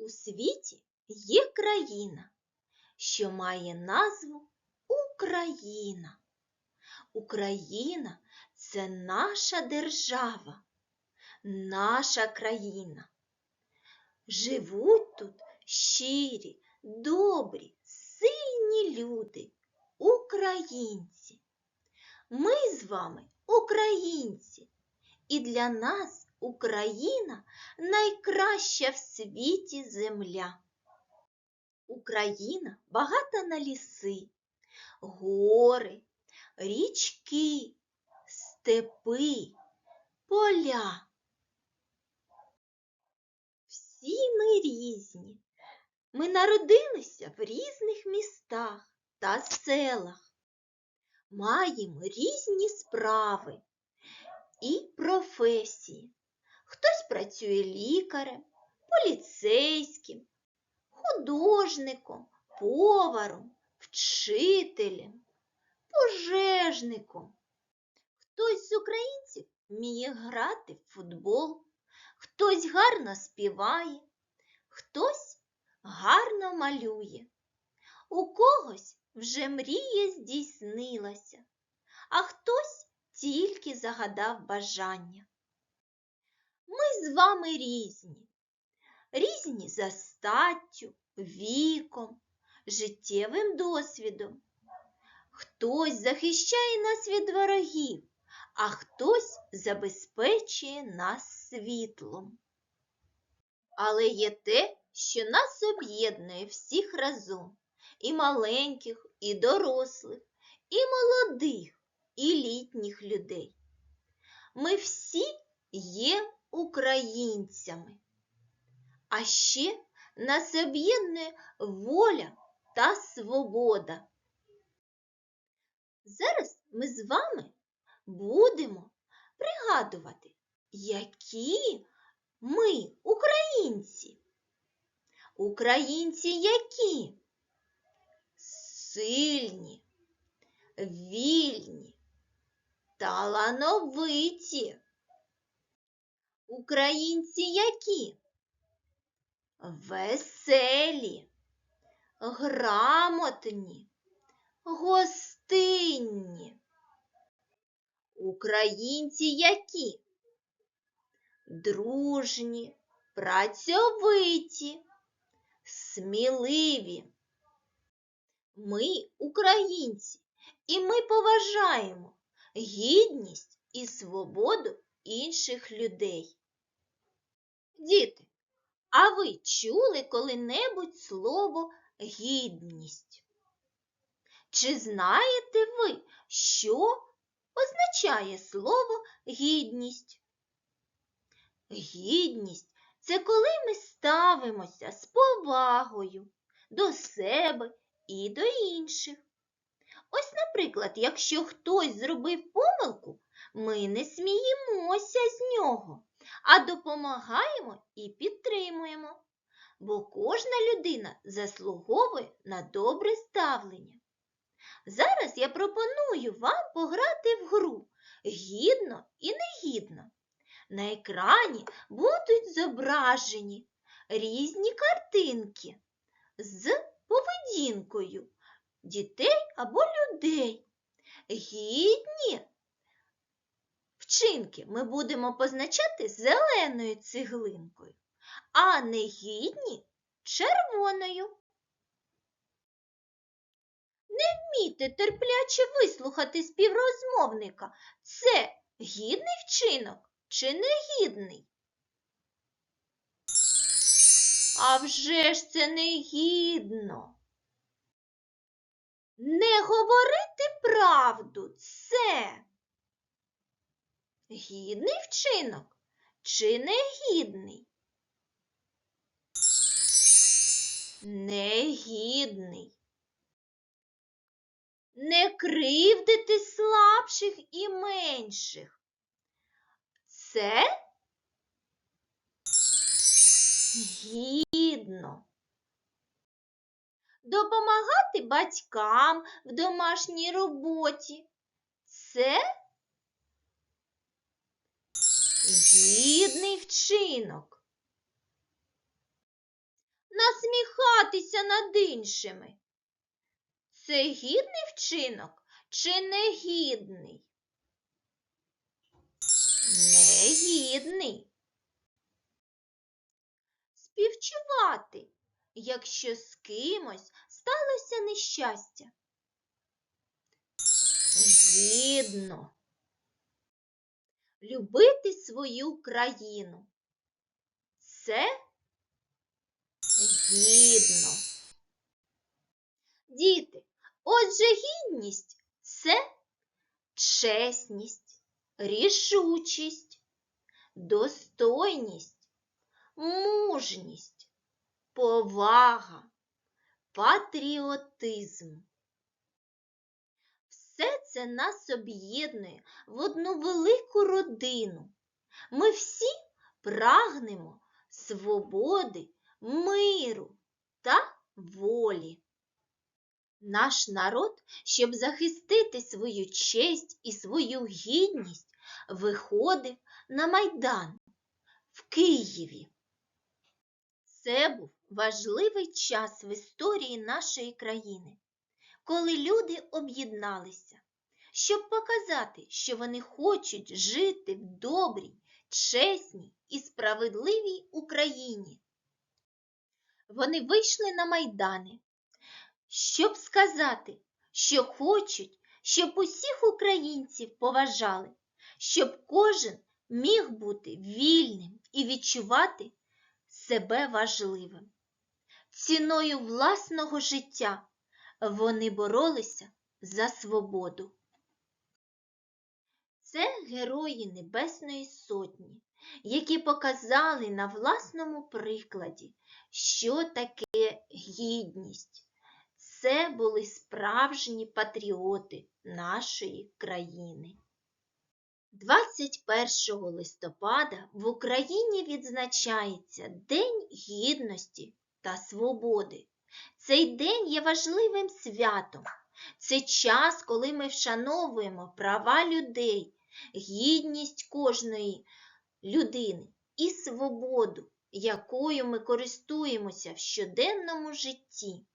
У світі є країна, що має назву Україна. Україна це наша держава, наша країна. Живуть тут щирі, добрі, сильні люди, українці. Ми з вами українці, і для нас Україна найкраща в світі земля. Україна багата на ліси, гори, річки, степи, поля. Всі ми різні. Ми народилися в різних містах та селах. Маємо різні справи і професії. Працює лікарем, поліцейським, художником, поваром, вчителем, пожежником. Хтось з українців вміє грати в футбол, хтось гарно співає, хтось гарно малює. У когось вже мрія здійснилася, а хтось тільки загадав бажання. Ми з вами різні, різні за статтю, віком, життєвим досвідом. Хтось захищає нас від ворогів, а хтось забезпечує нас світлом. Але є те, що нас об'єднує всіх разом, і маленьких, і дорослих, і молодих, і літніх людей. Ми всі є українцями. А ще нас об'єднує воля та свобода. Зараз ми з вами будемо пригадувати, які ми українці. Українці які? Сильні, вільні, талановиті. Українці які? Веселі, грамотні, гостинні. Українці які? Дружні, працьовиті, сміливі. Ми українці, і ми поважаємо гідність і свободу інших людей. Діти, а ви чули коли-небудь слово гідність? Чи знаєте ви, що означає слово гідність? Гідність це коли ми ставимося з повагою до себе і до інших. Ось, наприклад, якщо хтось зробив помилку, ми не сміємося з нього, а допомагаємо і підтримуємо, бо кожна людина заслуговує на добре ставлення. Зараз я пропоную вам пограти в гру гідно і негідно. На екрані будуть зображені різні картинки з поведінкою дітей або людей. Гідні вчинки ми будемо позначати зеленою цеглинкою, а негідні червоною. Не вміти терпляче вислухати співрозмовника це гідний вчинок чи негідний? А вже ж це негідно. Не говорити правду це гідний вчинок чи негідний? Негідний. Не кривдити слабших і менших. Це гідно. Допомагати батькам в домашній роботі. Це гідний вчинок. насміхатися над іншими. Це гідний вчинок чи негідний? Негідний. Співчувати, якщо з кимось сталося нещастя. Гідно. Любити свою країну. Це гідно. Діти, отже, гідність це чесність, рішучість, достойність, мужність, повага, патріотизм. Все це нас об'єднує в одну велику родину. Ми всі прагнемо свободи, миру та волі. Наш народ, щоб захистити свою честь і свою гідність, виходив на Майдан в Києві. Це був важливий час в історії нашої країни, коли люди об'єдналися, щоб показати, що вони хочуть жити в добрій, чесній і справедливій Україні. Вони вийшли на майдани, щоб сказати, що хочуть, щоб усіх українців поважали, щоб кожен міг бути вільним і відчувати себе важливим. Ціною власного життя вони боролися за свободу. Це герої Небесної Сотні, які показали на власному прикладі, що таке гідність. Це були справжні патріоти нашої країни. 21 листопада в Україні відзначається День Гідності та Свободи. Цей день є важливим святом. Це час, коли ми вшановуємо права людей, гідність кожної людини і свободу, якою ми користуємося в щоденному житті.